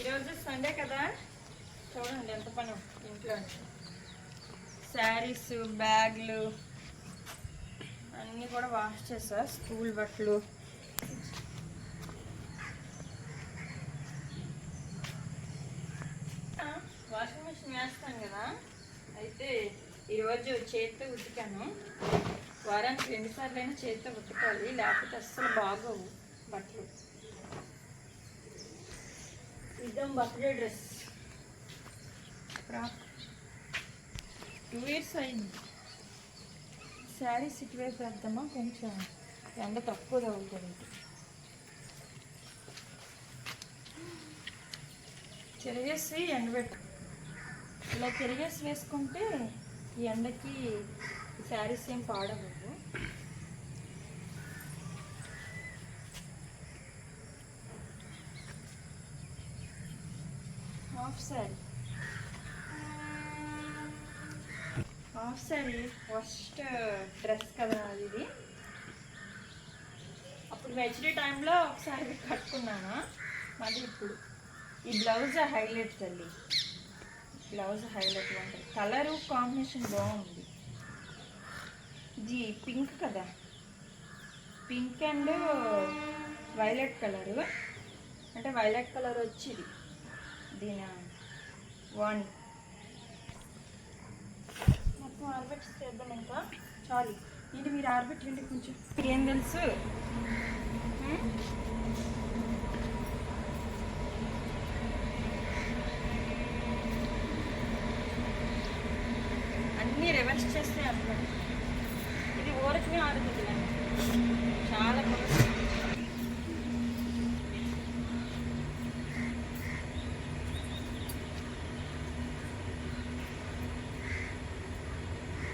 ఈరోజు సండే కదా? చూడండి ఎంత పని ఇంట్లో శారీస్ బ్యాగ్లు అన్నీ కూడా వాష్ చేసా స్కూల్ బట్టలు. వాషింగ్ మిషన్ వేస్తాను కదా. అయితే ఈరోజు చేతితో ఉతికాను. వారానికి రెండుసార్లు అయినా చేతితో ఉతకాలి లేకపోతే అస్సలు బాగోవు బట్టలు. మొత్తం బర్త్డే డ్రెస్. టూ ఇయర్స్ అయింది. శారీస్ ఇటువైపు వేద్దామా కొంచెం ఎండ తక్కువ తగులుతుంది. చెరిగేసి ఎండబెట్టు ఇలా చెరిగేసి వేసుకుంటే ఈ ఎండకి శారీస్ ఏం పాడవద్దు half sari half sari first dress కదా అది ఇది. అప్పుడు హెచ్డి టైంలో ఒకసారి కట్టుకున్నాను? మళ్ళీ ఇప్పుడు. ఈ బ్లౌజ్ హైలైట్ తల్లి. బ్లౌజ్ హైలైట్ ఉంటుంది కలరు కాంబినేషన్ బాగుంది. ఇది పింక్ కదా. Pink and violet colour. అంటే వైలెట్ కలర్ వచ్చింది దీని వన్ మొత్తం ఆర్బెట్స్ చేద్దాం ఇంకా. చాలు. ఇది మీరు ఆర్బెట్టండి కొంచెం? ఏం తెలుసు? అన్నీ రివర్స్ చేస్తే అనుకోండి ఇది ఊరికి ఆడుతుంది చాలా బాగుంది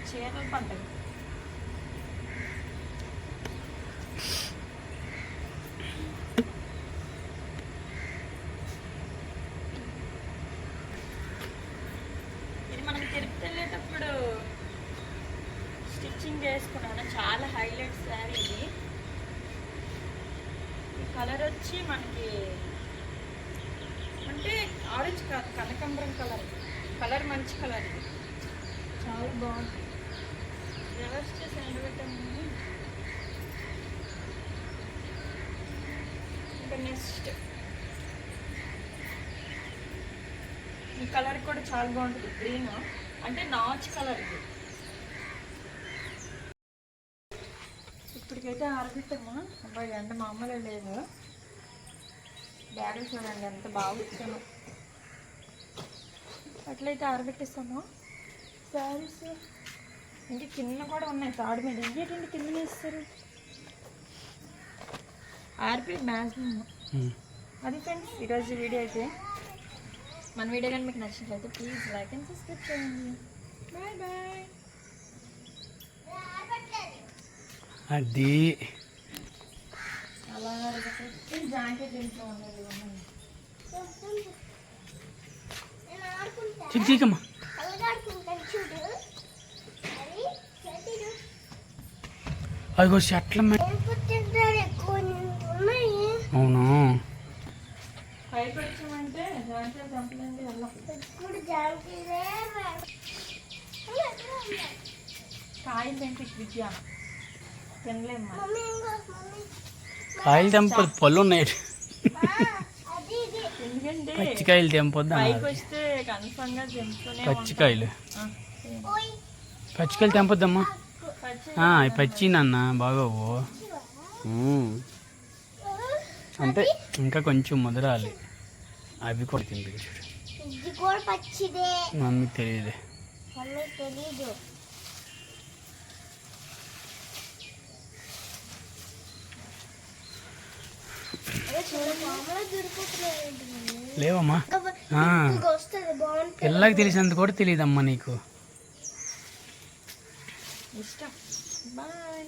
చీరలు పండుగ ఇది మనకి తిరుపతి వెళ్ళేటప్పుడు స్టిచ్చింగ్ చేసుకున్నాను. చాలా హైలైట్ శారీ ఇది. ఈ కలర్ వచ్చి మనకి అంటే ఆరెంజ్ కాదు కనకాంబరం కలర్. కలర్ మంచి కలర్ ఇది. చాలా బాగుంది. రివర్స్ చేసి ఎండబెట్టాము ఇంకా నెక్స్ట్ ఈ కలర్ కూడా చాలా బాగుంటుంది గ్రీన్ అంటే నాచ్ కలర్ ఇది ఇప్పటికైతే ఆరబెట్టాము. అబ్బాయి ఎండ మామూలు లేదు బ్యాగులు చూడండి ఎంత బాగా అట్లయితే ఆరబెట్టేస్తాము శారీస్ ఇంకా కింద కూడా ఉన్నాయి. తాడు మీద. ఇంకేంటండి కింద వేస్తారు? ఆర్పి మ్యాక్సిమం అది ఫ్రెండ్స్ ఈరోజు వీడియో అయితే. మన వీడియో కానీ మీకు నచ్చినట్లయితే ప్లీజ్ లైక్ అండ్ సబ్స్క్రైబ్ చేయండి. Bye bye. అది. అలా జాకెట్ ఇంట్లో. చిక్ చిక్కమ్మా అదిగో చెట్ల అవును? కాయలు తెంపదు పళ్ళు ఉన్నాయి. పచ్చికాయలు తెంపొద్దా పచ్చికాయలు. పచ్చికాయలు తెంపొద్దమ్మా. పచ్చి ఆ, అవి పచ్చి నాన్న బాగోవు. ఉమ్. అంటే ఇంకా కొంచెం ముదరాలి. అవి కూడా తింది తెలియదు. మమ్మీ దొరికిపోతున్నాయి లేవమ్మా. పిల్లకి తెలిసినంత కూడా తెలియదమ్మా నీకు. ఇష్టం. బాయ్.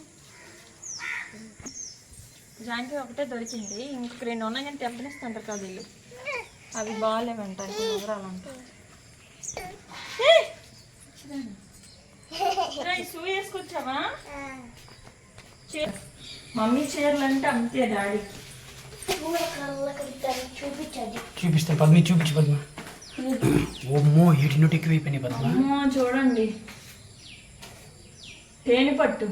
జాంకి ఒకటే దొరికింది. ఇంకొక రెండు ఉన్నాయి కానీ తెంపనిస్తుంటారు కదా వీళ్ళు. అవి బాగాలేవంట నగరాలంట షూ వేసుకొచ్చావా? మమ్మీ చీరలు అంటే అంతే డాడీ. చూపిస్తాను పద్మి చూపించు పద్మ. ఓమ్మో ఏటి నోటి ఎక్కువైపోయినాయి పద్మ? చూడండి. తేనెపట్టు.